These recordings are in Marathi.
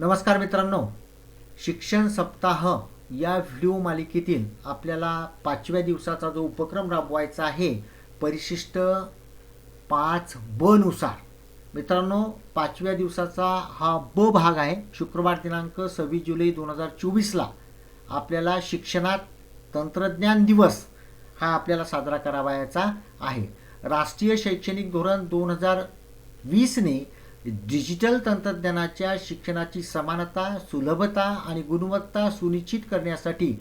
नमस्कार मित्रांनो. शिक्षण सप्ताह या व्हिडिओ मालिकेतील आपल्याला पाचव्या दिवसाचा जो उपक्रम राबवायचा आहे परिशिष्ट पाच ब नुसार. मित्रांनो पाचव्या दिवसाचा हा ब भाग आहे. शुक्रवार दिनांक सव्वीस जुलै दोन हजार चोवीसला आपल्याला शिक्षणात तंत्रज्ञान दिवस हा आपल्याला साजरा करावायचा आहे. राष्ट्रीय शैक्षणिक धोरण दोन हजार वीसने डिजिटल तंत्रज्ञानाच्या शिक्षणाची समानता सुलभता आणि गुणवत्ता सुनिश्चित करण्यासाठी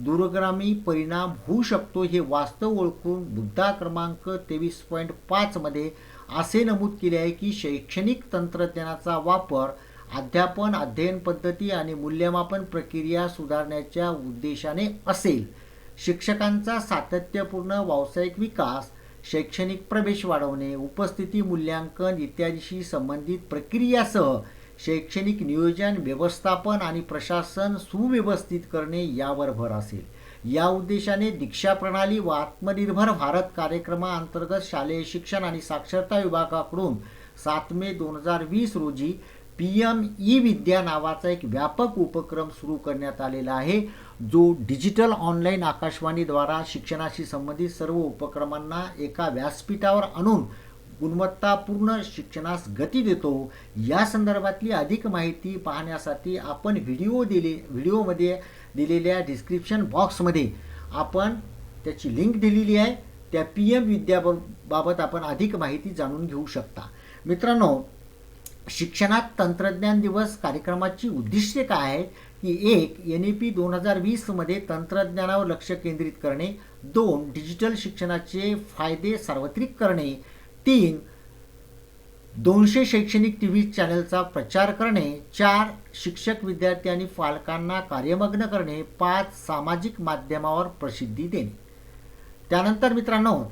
दूरगामी परिणाम होऊ शकतो हे वास्तव ओळखून मुद्दा क्रमांक तेवीस पॉईंट पाचमध्ये असे नमूद केले आहे की शैक्षणिक तंत्रज्ञानाचा वापर अध्यापन अध्ययन पद्धती आणि मूल्यमापन प्रक्रिया सुधारण्याच्या उद्देशाने असेल. शिक्षकांचा सातत्यपूर्ण व्यावसायिक विकास शैक्षणिक प्रवेश वाढवणे उपस्थिती मूल्यांकन इत्यादीशी संबंधित प्रक्रियासह शैक्षणिक नियोजन व्यवस्थापन आणि प्रशासन सुव्यवस्थित करणे यावर भर असेल. या उद्देशाने दीक्षा प्रणाली व आत्मनिर्भर भारत कार्यक्रमाअंतर्गत शालेय शिक्षण आणि साक्षरता विभागाकडून सात मे दोन हजार वीस रोजी पी एम ई विद्या नावाचा एक व्यापक उपक्रम सुरू करण्यात आलेला आहे जो डिजिटल ऑनलाईन आकाशवाणीद्वारा शिक्षणाशी संबंधित सर्व उपक्रमांना एका व्यासपीठावर आणून गुणवत्तापूर्ण शिक्षणास गती देतो. या संदर्भातली अधिक माहिती पाहण्यासाठी आपण व्हिडिओ दिले व्हिडिओमध्ये दिलेल्या डिस्क्रिप्शन बॉक्समध्ये आपण त्याची लिंक दिलेली आहे. त्या पी एम विद्याबाबत आपण अधिक माहिती जाणून घेऊ शकता. मित्रांनो शिक्षणात तंत्रज्ञान दिवस कार्यक्रमाची उद्दिष्टे काय आहेत? की एक एन ई पी दोन हजार वीसमध्ये तंत्रज्ञानावर लक्ष केंद्रित करणे. दोन डिजिटल शिक्षणाचे फायदे सार्वत्रिक करणे. तीन दोनशे शैक्षणिक टी व्ही चॅनलचा प्रचार करणे. चार शिक्षक विद्यार्थी आणि पालकांना कार्यमग्न करणे. पाच सामाजिक माध्यमावर प्रसिद्धी देणे. त्यानंतर मित्रांनो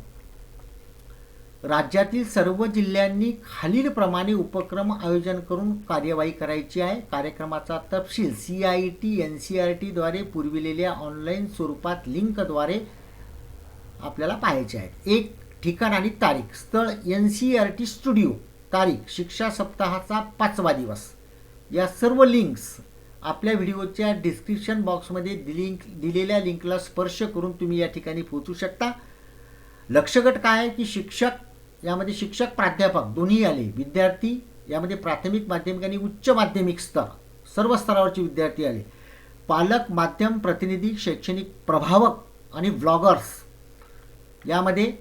राज्यातील सर्व जिल्ह्यांनी खालीलप्रमाणे उपक्रम आयोजन करून कार्यवाही करायची आहे. कार्यक्रमाचा तपशील C I T N C R टीद्वारे पुरविलेल्या ऑनलाईन स्वरूपात लिंकद्वारे आपल्याला पाहायचे आहे एक ठिकाण आणि तारीख. स्थळ N C R T studio. तारीख. शिक्षा सप्ताहाचा पाचवा दिवस. या सर्व लिंक्स आपल्या व्हिडिओच्या डिस्क्रिप्शन बॉक्समध्ये लिंक दिलेल्या लिंकला स्पर्श करून तुम्ही या ठिकाणी पोहोचू शकता. लक्षगट काय आहे की शिक्षक यामध्ये शिक्षक प्राध्यापक दोन्ही आले. विद्यार्थी यामध्ये प्राथमिक माध्यमिक आणि उच्च माध्यमिक स्तर. सर्व स्तरावरचे विद्यार्थी आले. पालक माध्यम प्रतिनिधी शैक्षणिक प्रभावक आणि ब्लॉगर्स यामध्ये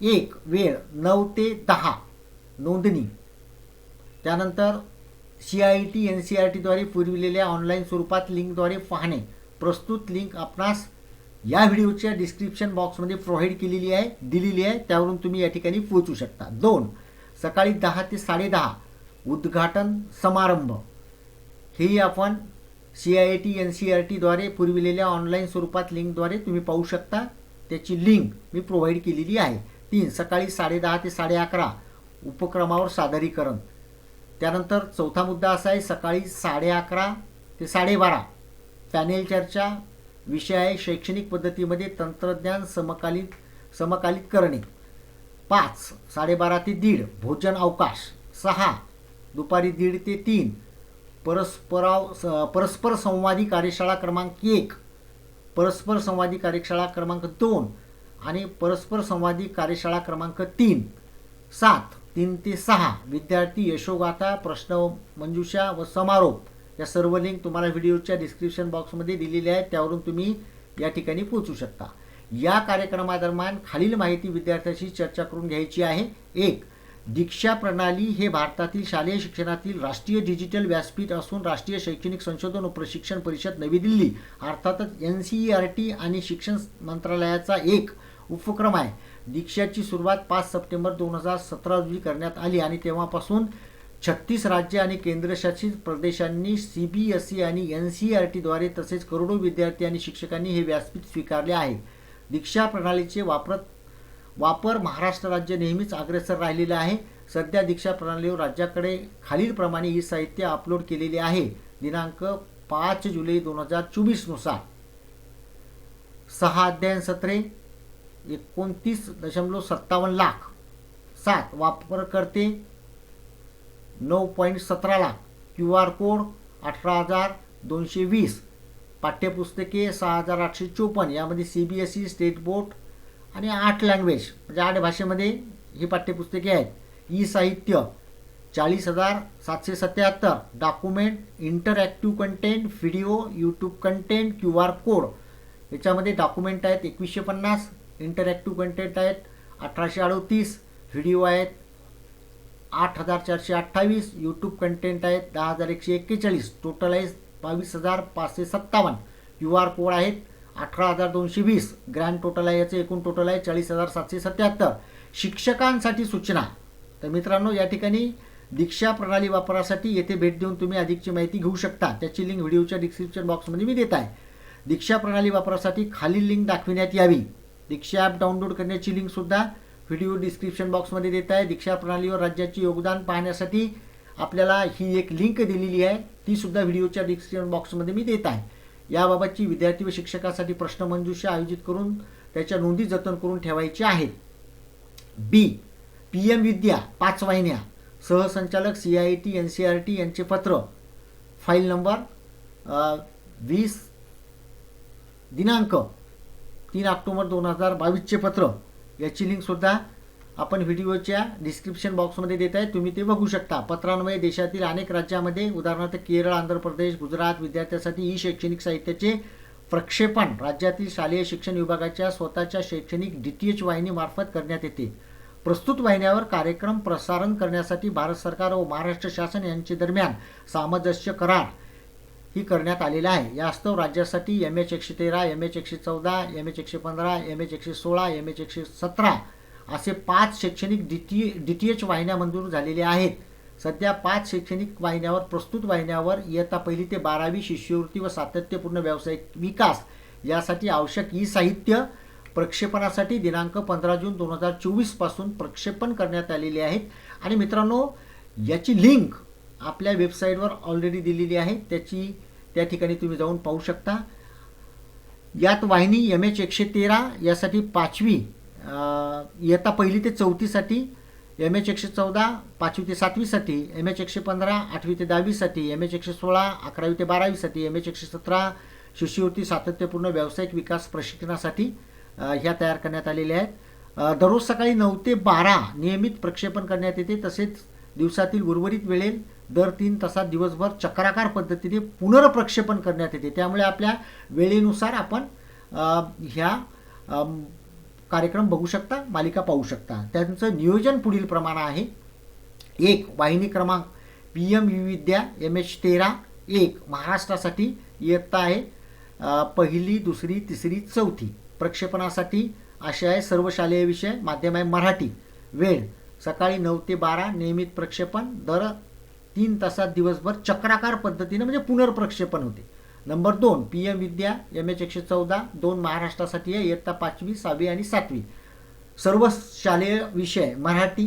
एक वेळ नऊ ते दहा. नोंदणी. त्यानंतर C I T N C R टीद्वारे पुरविलेल्या ऑनलाईन स्वरूपात लिंकद्वारे पाहणे. प्रस्तुत लिंक आपणास या व्हिडिओच्या डिस्क्रिप्शन बॉक्समध्ये प्रोव्हाइड केलेली आहे दिलेली आहे. त्यावरून तुम्ही या ठिकाणी पोहोचू शकता. दोन सकाळी दहा ते साडेदहा उद्घाटन समारंभ. हेही आपण C I T N C R टीद्वारे पुरविलेल्या ऑनलाईन स्वरूपात लिंकद्वारे तुम्ही पाहू शकता. त्याची लिंक मी प्रोव्हाइड केलेली आहे. तीन सकाळी साडेदहा ते साडे अकरा उपक्रमावर सादरीकरण. त्यानंतर चौथा मुद्दा असा आहे सकाळी साडे अकरा ते साडेबारा पॅनेल चर्चा विषय आहे शैक्षणिक पद्धतीमध्ये तंत्रज्ञान समकालीन समकालित करणे. पाच साडेबारा ते दीड भोजन अवकाश. सहा दुपारी दीड ते तीन परस्पराव स- परस्पर संवादी कार्यशाळा क्रमांक एक परस्पर संवादी कार्यशाळा क्रमांक दोन आणि परस्पर संवादी कार्यशाळा क्रमांक तीन. सात तीन ते सहा विद्यार्थी यशोगाथा प्रश्न मंजुषा व समारोप. या सर्व लिंक तुम्हाला व्हिडिओच्या डिस्क्रिप्शन बॉक्समध्ये दिलेल्या आहेत. त्यावरून तुम्ही या ठिकाणी पोहोचू शकता. या कार्यक्रमादरम्यान खालील माहिती विद्यार्थ्याशी चर्चा करून घ्यायची आहे. एक दीक्षा प्रणाली हे भारतातील शालेय शिक्षणातील राष्ट्रीय डिजिटल व्यासपीठ असून राष्ट्रीय शैक्षणिक संशोधन व प्रशिक्षण परिषद नवी दिल्ली अर्थातच N C E R T आणि शिक्षण मंत्रालयाचा एक उपक्रम आहे. दीक्षाची सुरुवात पाच सप्टेंबर दोन हजार सतरा रोजी करण्यात आली आणि तेव्हापासून छत्तीस राज्य आणि केंद्रशासित प्रदेशांनी सी बी एस ई आणि एन सी आर टीद्वारे तसेच करोडो विद्यार्थी आणि शिक्षकांनी हे व्यासपीठ स्वीकारले आहे. दीक्षा प्रणालीचे वापरत वापर महाराष्ट्र राज्य नेहमीच अग्रेसर राहिलेलं आहे. सध्या दीक्षा प्रणालीवर राज्याकडे खालीलप्रमाणे ही साहित्य अपलोड केलेले आहे. दिनांक पाच जुलै दोन हजार चोवीसनुसार सहा अध्ययन सत्रे एकोणतीस दशमलव सत्तावन्न लाख. सात वापरकर्ते नऊ पॉईंट सतरा लाख. क्यू आर कोड अठरा हजार दोनशे वीस. पाठ्यपुस्तके सहा हजार आठशे चोपन्न. यामध्ये C B S E state board आणि आठ लँग्वेज म्हणजे आठ भाषेमध्ये ही पाठ्यपुस्तके आहेत. ई साहित्य चाळीस हजार सातशे सत्याहत्तर. Document interactive content video YouTube content Q R code. याच्यामध्ये डॉक्युमेंट आहेत एकवीसशे पन्नास इंटरॅक्टिव्ह कंटेंट आहेत अठराशे अडोतीस व्हिडिओ आहेत आठ हजार चारशे अठ्ठावीस यूट्यूब कंटेंट आहेत. दहा हजार एकशे एक्केचाळीस. टोटल आहे बावीस हजार पाचशे सत्तावन्न. क्यू आर कोड आहेत अठरा हजार दोनशे वीस. ग्रँड टोटल आहे याचं एकूण टोटल आहे चाळीस हजार सातशे सत्याहत्तर. शिक्षकांसाठी सूचना. तर मित्रांनो या ठिकाणी दीक्षा प्रणाली वापरासाठी येथे भेट देऊन तुम्ही अधिकची माहिती घेऊ शकता. त्याची लिंक व्हिडिओच्या डिस्क्रिप्शन बॉक्समध्ये मी देत आहे. दीक्षा प्रणाली वापरासाठी खालील लिंक दाखविण्यात यावी. दीक्षा ॲप डाउनलोड करण्याची लिंकसुद्धा व्हिडिओ डिस्क्रिप्शन बॉक्समध्ये देत आहे. दीक्षा प्रणालीवर राज्याचे योगदान पाहण्यासाठी आपल्याला ही एक लिंक दिलेली आहे. ती सुद्धा व्हिडिओच्या डिस्क्रिप्शन बॉक्समध्ये मी देत आहे. याबाबतची विद्यार्थी व शिक्षकासाठी प्रश्नमंजुषा आयोजित करून त्याच्या नोंदी जतन करून ठेवायच्या आहेत. बी पी एम विद्या पाच वाहिन्या सहसंचालक C I T N C R T यांचे पत्र. फाईल नंबर वीस दिनांक तीन ऑक्टोबर दोन हजार बावीसचे पत्र. याची लिंकसुद्धा आपण व्हिडिओच्या डिस्क्रिप्शन बॉक्समध्ये देत आहे. तुम्ही ते बघू शकता. पत्रान्वये देशातील अनेक राज्यामध्ये उदाहरणार्थ केरळ आंध्र प्रदेश गुजरात विद्यार्थ्यांसाठी ई शैक्षणिक साहित्याचे प्रक्षेपण राज्यातील शालेय शिक्षण विभागाच्या स्वतःच्या शैक्षणिक डी टी एच वाहिनीमार्फत करण्यात येते. प्रस्तुत वाहिन्यावर कार्यक्रम प्रसारण करण्यासाठी भारत सरकार व महाराष्ट्र शासन यांचे दरम्यान सामंजस्य करार ही करण्यात आलेला आहे. यास्तव राज्यासाठी एम एच एकशे तेरा एम एच एकशे चौदा एम एच एकशे पंधरा एम एच एकशे सोळा एम एच एकशे सतरा असे पाच शैक्षणिक D T D T H वाहिन्या मंजूर झालेल्या आहेत. सध्या पाच शैक्षणिक वाहिन्यावर प्रस्तुत वाहिन्यावर इयत्ता पहिली ते बारावी शिष्यवृत्ती व सातत्यपूर्ण व्यावसायिक विकास यासाठी आवश्यक ई साहित्य प्रक्षेपणासाठी दिनांक पंधरा जून दोन हजार चोवीसपासून प्रक्षेपण करण्यात आलेले आहेत. आणि मित्रांनो याची लिंक आपल्या वेबसाईटवर ऑलरेडी दिलेली आहे. त्याची त्या ठिकाणी तुम्ही जाऊन पाहू शकता. यात वाहिनी एम एच एकशे तेरा यासाठी पाचवी इयत्ता पहिली ते चौथीसाठी एम एच एकशे चौदा पाचवी ते सातवीसाठी एम एच एकशे पंधरा आठवी ते दहावीसाठी एम एच एकशे सोळा अकरावी ते बारावीसाठी एम एच एकशे सतरा शिष्यवृत्ती सातत्यपूर्ण व्यावसायिक विकास प्रशिक्षणासाठी ह्या तयार करण्यात आलेल्या आहेत. दररोज सकाळी नऊ ते बारा नियमित प्रक्षेपण करण्यात येते. तसेच दिवसातील उर्वरित वेळेत दर तीन तासात दिवसभर चक्राकार पद्धतीने पुनर्प्रक्षेपण करण्यात येते. त्यामुळे आपल्या वेळेनुसार आपण ह्या कार्यक्रम बघू शकता मालिका पाहू शकता. त्यांचं नियोजन पुढील प्रमाण आहे. एक वाहिनी क्रमांक P M Vidya M H तेरा एक महाराष्ट्रासाठी इयत्ता आहे पहिली दुसरी तिसरी चौथी. प्रक्षेपणासाठी असे आहे सर्व शालेय विषय माध्यम आहे मराठी. वेळ सकाळी नऊ ते बारा नियमित प्रक्षेपण दर तीन तासात दिवसभर चक्राकार पद्धतीने म्हणजे पुनर्प्रक्षेपण होते. नंबर दोन P M Vidya M H एकशे चौदा दोन महाराष्ट्रासाठी आहे इयत्ता पाचवी सहावी आणि सातवी. सर्व शालेय विषय मराठी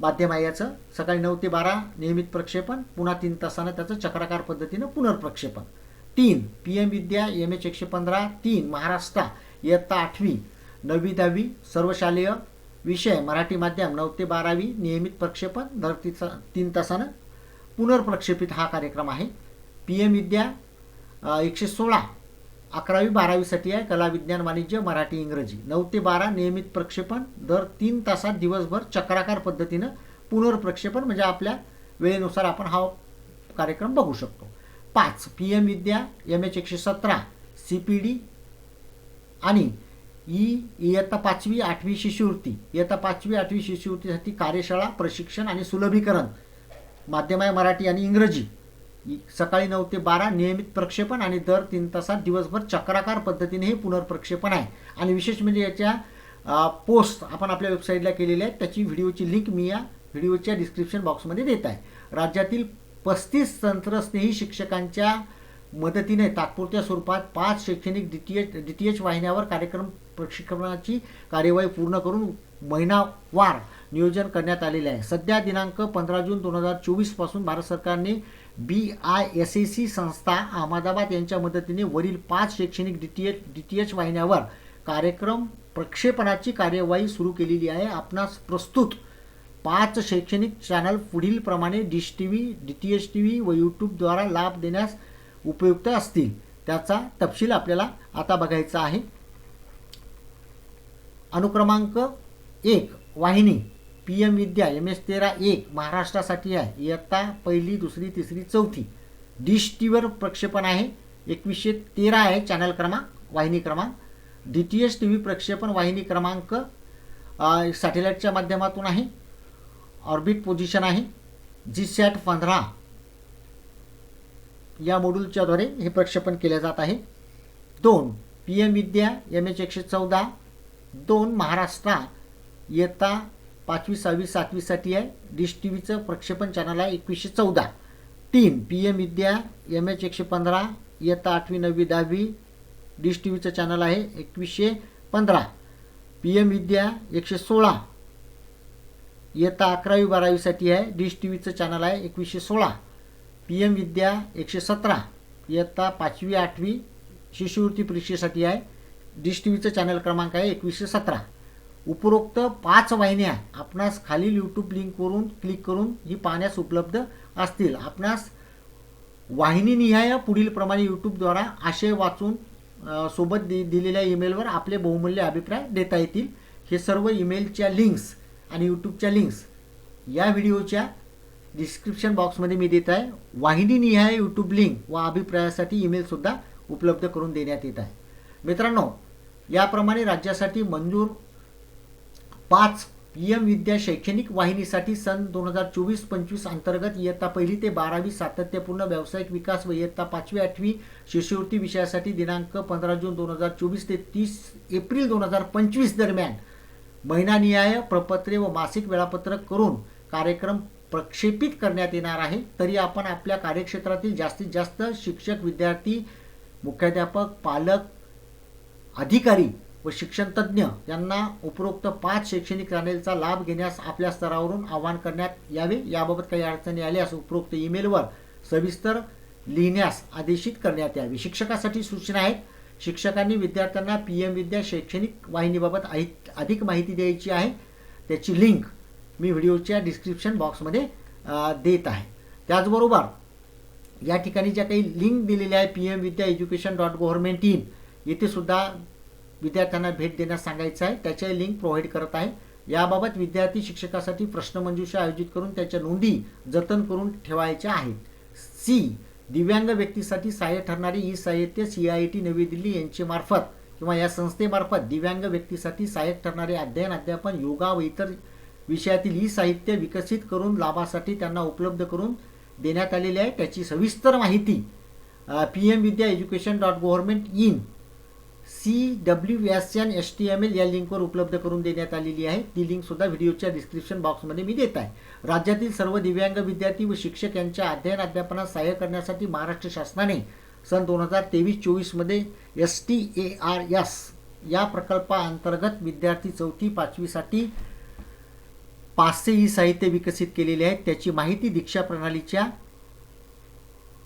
माध्यम आहे याचं. सकाळी नऊ ते बारा नियमित प्रक्षेपण. पुन्हा तीन तासानं त्याचं चक्राकार पद्धतीनं पुनर्प्रक्षेपण. तीन P M Vidya M H एकशे पंधरा तीन महाराष्ट्र इयत्ता आठवी नववी दहावी सर्व शालेय विषय मराठी माध्यम नऊ ते बारावी नियमित प्रक्षेपण दर तीन तासानं पुनर्प्रक्षेपित हा कार्यक्रम आहे. पी एम विद्या एकशे सोळा अकरावी बारावीसाठी आहे कला विज्ञान वाणिज्य मराठी इंग्रजी. नऊ ते बारा नियमित प्रक्षेपण दर तीन तासात दिवसभर चक्राकार पद्धतीनं पुनर्प्रक्षेपण म्हणजे आपल्या वेळेनुसार आपण हा कार्यक्रम बघू शकतो. पाच P M Vidya M H एकशे सतरा सी पी डी आणि ई इयत्ता पाचवी आठवी शिष्यवृत्ती. इयत्ता पाचवी आठवी शिष्यवृत्तीसाठी कार्यशाळा प्रशिक्षण आणि सुलभीकरण. माध्यम आहे मराठी आणि इंग्रजी. सकाळी नऊ ते बारा नियमित प्रक्षेपण आणि दर तीन तासात दिवसभर चक्राकार पद्धतीने हे पुनर्प्रक्षेपण आहे. आणि विशेष म्हणजे याच्या पोस्ट आपण आपल्या वेबसाईटला केलेल्या आहेत त्याची व्हिडिओची लिंक मी या व्हिडिओच्या डिस्क्रिप्शन बॉक्समध्ये देत आहे. राज्यातील पस्तीस तंत्रस्नेही शिक्षकांच्या मदतीने तात्पुरत्या स्वरूपात पाच शैक्षणिक D T H D T H वाहिन्यावर कार्यक्रम प्रशिक्षणाची कार्यवाही पूर्ण करून महिनावार नियोजन करण्यात आलेले आहे. सध्या दिनांक पंधरा जून दोन हजार चोवीसपासून भारत सरकारने B I S A C संस्था अहमदाबाद यांच्या मदतीने वरील पाच शैक्षणिक D T H D T H वाहिन्यावर कार्यक्रम प्रक्षेपणाची कार्यवाही सुरू केलेली आहे. आपणास प्रस्तुत पाच शैक्षणिक चॅनल पुढील प्रमाणे dish T V D T H T V व यूट्यूबद्वारा लाभ देण्यास उपयुक्त असतील. त्याचा तपशील आपल्याला आता बघायचा आहे. अनुक्रमांक एक वाहिनी. P M Vidya M S तेरा एक महाराष्ट्रासाठी आहे. इयत्ता पहिली दुसरी तिसरी चौथी. डिश टीव्हीवर प्रक्षेपण आहे. एकवीसशे तेरा आहे चॅनल क्रमांक वाहिनी क्रमांक. D T S T V प्रक्षेपण वाहिनी क्रमांक सॅटेलाईटच्या माध्यमातून आहे. ऑर्बिट पोझिशन आहे. जी सॅट पंधरा. या मॉड्यूलच्याद्वारे हे प्रक्षेपण केले जात आहे. दोन P M Vidya M H एकशे चौदा. दोन महाराष्ट्रा इयत्ता पाचवी सहावी सातवीसाठी आहे. डिश टी व्हीचं प्रक्षेपण चॅनल आहे एकवीसशे चौदा. तीन P M Vidya M H एकशे पंधरा इयत्ता आठवी नववी दहावी डिश टी व्हीचं चॅनल आहे एकवीसशे पंधरा. पी एम विद्या एकशे सोळा. इयत्ता अकरावी बारावीसाठी आहे. डिश टी व्हीचं चॅनल आहे एकवीसशे सोळा. पी एम विद्या एकशे सतरा. इयत्ता पाचवी आठवी शिष्यवृत्ती परीक्षेसाठी आहे. डिश टी व्हीचं चॅनल क्रमांक आहे एकवीसशे सतरा. उपरोक्त पाच वाहिन्या आपणास खालील यूट्यूब लिंकवरून क्लिक करून ही पाहण्यास उपलब्ध असतील. आपणास वाहिनीनिहाय पुढीलप्रमाणे यूट्यूबद्वारा आशय वाचून सोबत दि दिलेल्या ईमेलवर आपले बहुमूल्य अभिप्राय देता येतील. हे सर्व ईमेलच्या लिंक्स आणि यूट्यूबच्या लिंक्स या व्हिडिओच्या डिस्क्रिप्शन बॉक्समध्ये मी देत आहे. वाहिनीनिहाय यूट्यूब लिंक व अभिप्रायासाठी ईमेलसुद्धा उपलब्ध करून देण्यात येत आहे. मित्रांनो याप्रमाणे राज्यासाठी मंजूर पाच पी एम विद्या शैक्षणिक वाहिनीसाठी सन दोन हजार चोवीस पंचवीस अंतर्गत इयत्ता पहिली ते बारावी सातत्यपूर्ण व्यावसायिक विकास व इयत्ता पाचवी आठवी शिष्यवृत्ती विषयासाठी दिनांक पंधरा जून दोन हजार चोवीस ते तीस एप्रिल दोन हजार पंचवीस दरम्यान महिनानिहाय प्रपत्रे व मासिक वेळापत्रक करून कार्यक्रम प्रक्षेपित करण्यात येणार आहे. तरी आपण आपल्या कार्यक्षेत्रातील जास्तीत जास्त शिक्षक विद्यार्थी मुख्याध्यापक पालक अधिकारी व शिक्षणतज्ज्ञ यांना उपरोक्त पाच शैक्षणिक चॅनेलचा लाभ घेण्यास आपल्या स्तरावरून आवाहन करण्यात यावे. याबाबत काही अडचणी आल्यास उपरोक्त ईमेलवर सविस्तर लिहिण्यास आदेशित करण्यात यावे. शिक्षकासाठी सूचना आहेत. शिक्षकांनी विद्यार्थ्यांना पी एम विद्या शैक्षणिक वाहिनीबाबत अधिक अधिक माहिती द्यायची आहे. त्याची लिंक मी व्हिडिओच्या डिस्क्रिप्शन बॉक्समध्ये देत आहे. त्याचबरोबर या ठिकाणी ज्या काही लिंक दिलेल्या आहे P M Vidya education dot government in येथे सुद्धा विद्यार्थ्यांना भेट देण्यास सांगायचं आहे. त्याचे लिंक प्रोव्हाइड करत आहे. याबाबत विद्यार्थी शिक्षकासाठी प्रश्नमंजुषा आयोजित करून त्याच्या नोंदी जतन करून ठेवायच्या आहेत. सी. दिव्यांग व्यक्तीसाठी सहाय्य ठरणारी ई साहित्य सी आय टी नवी दिल्ली यांचे मार्फत किंवा या संस्थेमार्फत दिव्यांग व्यक्तीसाठी सहाय्यक ठरणारे अध्ययन अध्यापन योगा व इतर विषयातील ई साहित्य विकसित करून लाभासाठी त्यांना उपलब्ध करून देण्यात आलेली आहे. त्याची सविस्तर माहिती P M Vidya education dot government in C W S N S T M L या लिंकवर उपलब्ध करून देण्यात आलेली आहे. ती लिंकसुद्धा व्हिडिओच्या डिस्क्रिप्शन बॉक्समध्ये मी देत आहे. राज्यातील सर्व दिव्यांग विद्यार्थी व शिक्षक यांच्या अध्ययन अध्यापनात सहाय्य करण्यासाठी महाराष्ट्र शासनाने सन दोन हजार तेवीस चोवीसमध्ये S T A R S या प्रकल्पाअंतर्गत विद्यार्थी चौथी पाचवीसाठी पाचशे ई साहित्य विकसित केलेले आहेत. त्याची माहिती दीक्षा प्रणालीच्या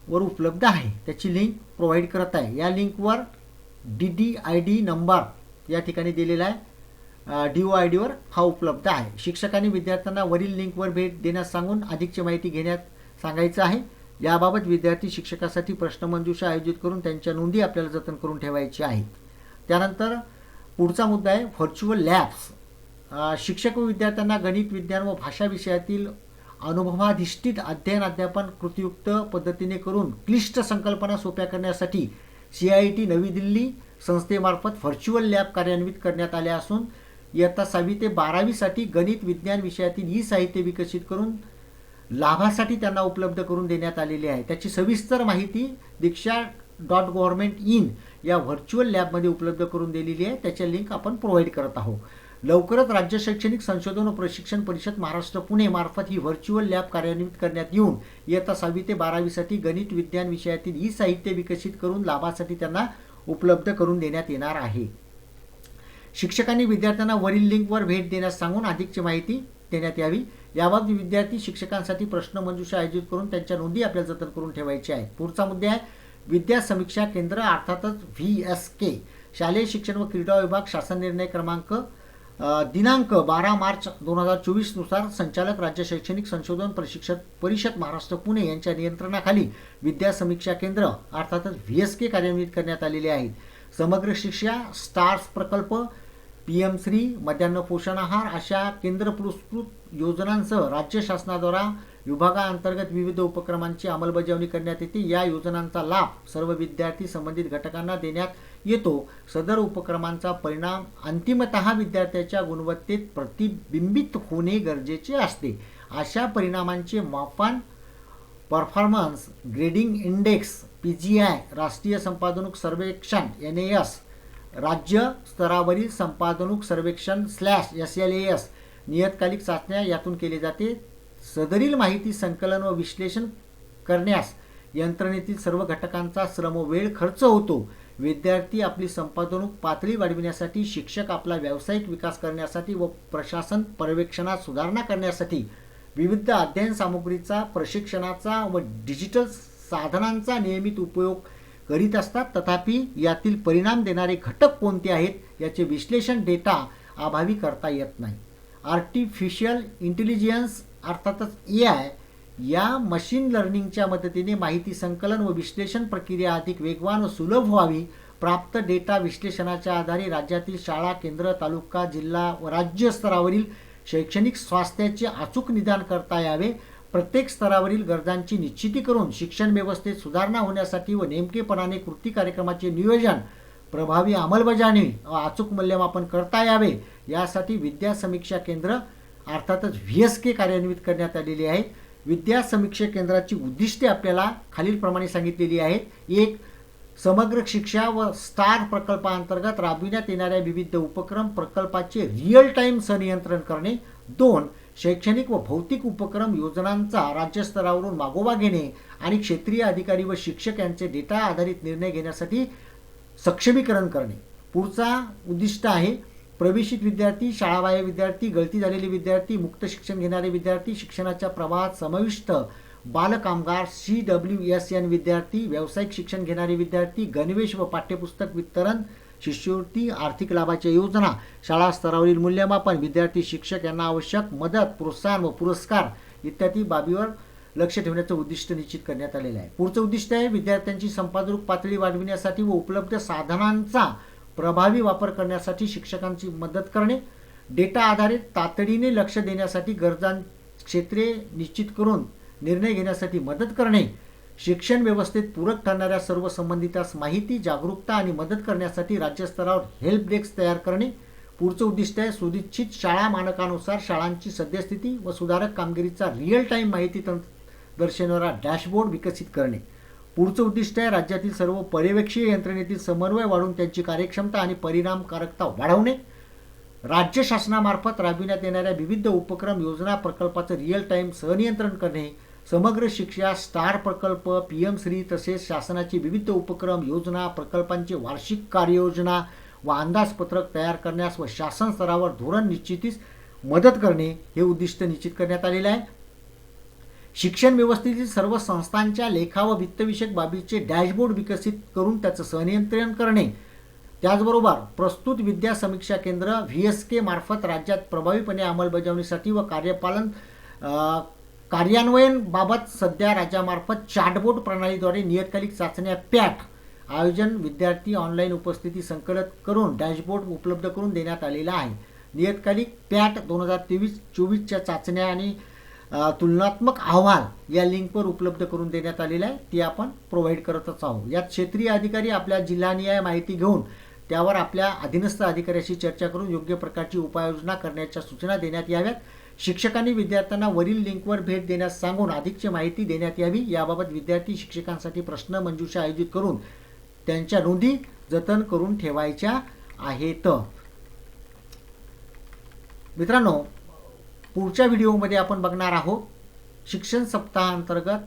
वर उपलब्ध आहे. त्याची लिंक प्रोव्हाइड करत आहे. या लिंकवर D D I D number या ठिकाणी दिलेला आहे. डी ओ आय डीवर हा उपलब्ध आहे. शिक्षकांनी विद्यार्थ्यांना वरील लिंकवर भेट देण्यास सांगून अधिकची माहिती घेण्यात सांगायचं आहे. याबाबत विद्यार्थी शिक्षकासाठी प्रश्नमंजुषा आयोजित करून त्यांच्या नोंदी आपल्याला जतन करून ठेवायची आहेत त्यानंतर पुढचा मुद्दा आहे व्हर्च्युअल लॅब्स शिक्षक व विद्यार्थ्यांना गणित विज्ञान व भाषा विषयातील अनुभवाधिष्ठित अध्ययन अध्यापन कृतियुक्त पद्धतीने करून क्लिष्ट संकल्पना सोप्या करण्यासाठी सी आय टी नवी दिल्ली संस्थेमार्फत व्हर्च्युअल लॅब कार्यान्वित करण्यात आल्या असून इयत्ता सहावी ते बारावीसाठी गणित विज्ञान विषयातील ई साहित्य विकसित करून लाभासाठी त्यांना उपलब्ध करून देण्यात आलेली आहे. त्याची सविस्तर माहिती दीक्षा डॉट गव्हर्नमेंट इन या व्हर्च्युअल लॅबमध्ये उपलब्ध करून दिलेली आहे. त्याच्या लिंक आपण प्रोव्हाइड करत आहोत. लवकरच राज्य शैक्षणिक संशोधन व प्रशिक्षण परिषद महाराष्ट्र पुणे मार्फत ही व्हर्च्युअल लॅब कार्यान्वित करण्यात येऊन इयत्ता सहावी ते बारावीसाठी गणित विज्ञान विषयातील ई साहित्य विकसित करून लाभासाठी त्यांना उपलब्ध करून देण्यात येणार आहे. शिक्षकांनी विद्यार्थ्यांना वरील लिंकवर भेट देण्यास सांगून अधिकची माहिती देण्यात यावी. याबाबत विद्यार्थी शिक्षकांसाठी प्रश्नमंजुषा आयोजित करून त्यांच्या नोंदी आपल्याला जतन करून ठेवायची आहे पुढचा मुद्दा आहे विद्या समीक्षा केंद्र अर्थातच व्ही एस के शालेय शिक्षण व क्रीडा विभाग शासन निर्णय क्रमांक दिनांक बारा मार्च दोन हजार चोवीसनुसार संचालक राज्य शैक्षणिक संशोधन प्रशिक्षण परिषद महाराष्ट्र पुणे यांच्या नियंत्रणाखाली विद्या समीक्षा केंद्र अर्थातच व्ही एस के कार्यान्वित करण्यात आलेले आहेत. समग्र शिक्षा स्टार्स प्रकल्प पी एम श्री मध्यान्ह पोषण आहार अशा केंद्र पुरस्कृत योजनांसह राज्य शासनाद्वारा विभागाअंतर्गत विविध उपक्रमांची अंमलबजावणी करण्यात येते. या योजनांचा लाभ सर्व विद्यार्थी संबंधित घटकांना देण्यात येतो. सदर उपक्रमांचा परिणाम अंतिमत विद्यार्थ्याच्या गुणवत्तेत प्रतिबिंबित होणे गरजेचे असते. अशा परिणामांचे मापन performance grading index P G I राष्ट्रीय संपादनूक सर्वेक्षण एन एस राज्य स्तरावरील संपादनूक सर्वेक्षण slash S L A S नियतकालिक चाचण्या यातून केले जाते. सदरील माहिती संकलन व विश्लेषण करण्यास यंत्रणेतील सर्व घटकांचा श्रम वेळ खर्च होतो. विद्यार्थी आपली संपादनूक पातळी वाढविण्यासाठी शिक्षक आपला व्यावसायिक विकास करण्यासाठी व प्रशासन पर्यवेक्षणात सुधारणा करण्यासाठी विविध अध्ययन सामुग्रीचा प्रशिक्षणाचा व डिजिटल साधनांचा नियमित उपयोग करीत असतात. तथापि यातील परिणाम देणारे घटक कोणते आहेत याचे विश्लेषण डेटा अभावी करता येत नाही. आर्टिफिशियल इंटेलिजन्स अर्थातच ए आय या मशीन लर्निंगच्या मदतीने माहिती संकलन व विश्लेषण प्रक्रिया अधिक वेगवान व सुलभ व्हावी प्राप्त डेटा विश्लेषणाच्या आधारे राज्यातील शाळा केंद्र तालुका जिल्हा व राज्य स्तरावरील शैक्षणिक स्वास्थ्याचे अचूक निदान करता यावे. प्रत्येक स्तरावरील गरजांची निश्चिती करून शिक्षण व्यवस्थेत सुधारणा होण्यासाठी व नेमकेपणाने कृती कार्यक्रमाचे नियोजन प्रभावी अंमलबजावणी व अचूक मूल्यमापन करता यावे यासाठी विद्या समीक्षा केंद्र अर्थातच व्ही एस के कार्यान्वित करण्यात आलेली आहेत. विद्या समीक्षा केंद्राची उद्दिष्टे आपल्याला खालीलप्रमाणे सांगितलेली आहेत. एक समग्र शिक्षा व स्टार प्रकल्पांतर्गत राबविण्यात येणाऱ्या विविध उपक्रम प्रकल्पाचे रिअल टाईम संनियंत्रण करणे. दोन शैक्षणिक व भौतिक उपक्रम योजनांचा राज्यस्तरावरून मागोवा घेणे आणि क्षेत्रीय अधिकारी व शिक्षक यांचे डेटा आधारित निर्णय घेण्यासाठी सक्षमीकरण करणे. पुढचा उद्दिष्ट आहे प्रवेशित विद्यार्थी शाळाबाह्य विद्यार्थी गळती झालेले विद्यार्थी मुक्त शिक्षण घेणारे विद्यार्थी शिक्षणाच्या प्रवाहात समाविष्ट बालकामगार सी डब्ल्यू एस एन विद्यार्थी व्यावसायिक शिक्षण घेणारे विद्यार्थी गणवेश व पाठ्यपुस्तक वितरण शिष्यवृत्ती आर्थिक लाभाच्या योजना शाळा स्तरावरील मूल्यमापन विद्यार्थी शिक्षक यांना आवश्यक मदत प्रोत्साहन व पुरस्कार इत्यादी बाबीवर लक्ष ठेवण्याचं उद्दिष्ट निश्चित करण्यात आलेलं आहे. पुढचं उद्दिष्ट आहे विद्यार्थ्यांची संपादक पातळी वाढविण्यासाठी व उपलब्ध साधनांचा प्रभावी वापर करण्यासाठी शिक्षकांची मदत करणे डेटा आधारित तातडीने लक्ष देण्यासाठी गरजां क्षेत्रे निश्चित करून निर्णय घेण्यासाठी मदत करणे शिक्षण व्यवस्थेत पूरक ठरणाऱ्या सर्व संबंधितास माहिती जागरूकता आणि मदत करण्यासाठी राज्यस्तरावर हेल्प डेस्क तयार करणे. पुढचं उद्दिष्ट आहे सुनिश्चित शाळा मानकानुसार शाळांची सद्यस्थिती व सुधारक कामगिरीचा रिअल टाईम माहिती तंत्र दर्शवणारा डॅशबोर्ड विकसित करणे. पुढचं उद्दिष्ट आहे राज्यातील सर्व पर्यवेक्षीय यंत्रणेतील समन्वय वाढवून त्यांची कार्यक्षमता आणि परिणामकारकता वाढवणे. राज्य शासनामार्फत राबविण्यात येणाऱ्या विविध उपक्रम योजना प्रकल्पाचं रिअल टाईम सहनियंत्रण करणे समग्र शिक्षा स्टार प्रकल्प पी एम श्री तसेच शासनाची विविध उपक्रम योजना प्रकल्पांची वार्षिक कार्ययोजना व अंदाजपत्रक तयार करण्यास व शासन स्तरावर धोरण निश्चितीस मदत करणे हे उद्दिष्ट निश्चित करण्यात आलेलं आहे. शिक्षण व्यवस्थेतील सर्व संस्थांच्या लेखा व वित्तविषयक बाबीचे डॅशबोर्ड विकसित करून त्याचं संनियंत्रण करणे. त्याचबरोबर प्रस्तुत विद्या समीक्षा केंद्र व्ही एस के मार्फत राज्यात प्रभावीपणे अंमलबजावणीसाठी व कार्यपालन कार्यान्वयनबाबत सध्या राज्यामार्फत चॅटबोर्ड प्रणालीद्वारे नियतकालिक चाचण्या पॅट आयोजन विद्यार्थी ऑनलाईन उपस्थिती संकलित करून डॅशबोर्ड उपलब्ध करून देण्यात आलेला आहे. नियतकालिक पॅट दोन हजार तेवीस चोवीसच्या चाचण्या आणि तुलनात्मक अहवाल या लिंकवर उपलब्ध करून देण्यात आलेला आहे. ती आपण प्रोव्हाइड करतच आहोत. यात क्षेत्रीय अधिकारी आपल्या जिल्हानिहाय माहिती घेऊन त्यावर आपल्या अधीनस्थ अधिकाऱ्याशी चर्चा करून योग्य प्रकारची उपाययोजना करण्याच्या सूचना देण्यात याव्यात. शिक्षकांनी विद्यार्थ्यांना वरील लिंकवर भेट देण्यास सांगून अधिकची माहिती देण्यात यावी. याबाबत विद्यार्थी शिक्षकांसाठी प्रश्न मंजूषा आयोजित करून त्यांच्या नोंदी जतन करून ठेवायच्या आहेत. मित्रांनो पुढच्या व्हिडिओमध्ये आपण बघणार आहोत शिक्षण सप्ताहांतर्गत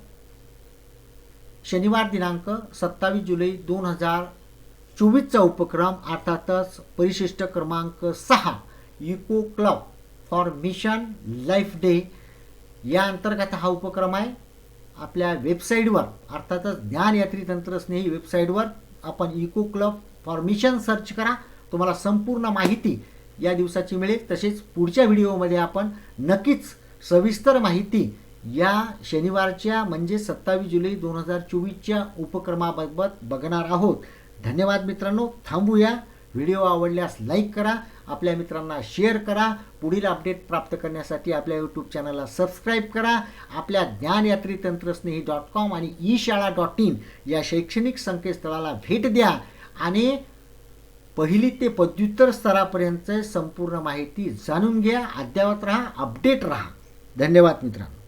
शनिवार दिनांक सत्तावीस जुलै दोन हजार चोवीसचा उपक्रम अर्थातच परिशिष्ट क्रमांक सहा eco club for mission life day. या अंतर्गत हा उपक्रम आहे. आपल्या वेबसाईटवर अर्थातच ज्ञानयात्री तंत्रस्नेही वेबसाईटवर आपण eco club for mission search करा. तुम्हाला संपूर्ण माहिती या दिवसाची मिळेल. तसेच पुढच्या व्हिडिओमध्ये आपण नक्कीच सविस्तर माहिती या शनिवारच्या म्हणजे सत्तावीस जुलै दोन हजार चोवीसच्या उपक्रमाबाबत बघणार आहोत. धन्यवाद मित्रांनो. थांबूया. व्हिडिओ आवडल्यास लाईक करा. आपल्या मित्रांना शेअर करा. पुढील अपडेट प्राप्त करण्यासाठी आपल्या यूट्यूब चॅनलला सबस्क्राईब करा. आपल्या ज्ञानयात्री तंत्रस्नेही डॉट कॉम आणि ई शाळा डॉट इन या शैक्षणिक संकेतस्थळाला भेट द्या. आणि पहिली ते पदव्युत्तर स्तरापर्यंत संपूर्ण माहिती जाणून घ्या अद्ययावत राहा अपडेट राहा. धन्यवाद मित्रांनो.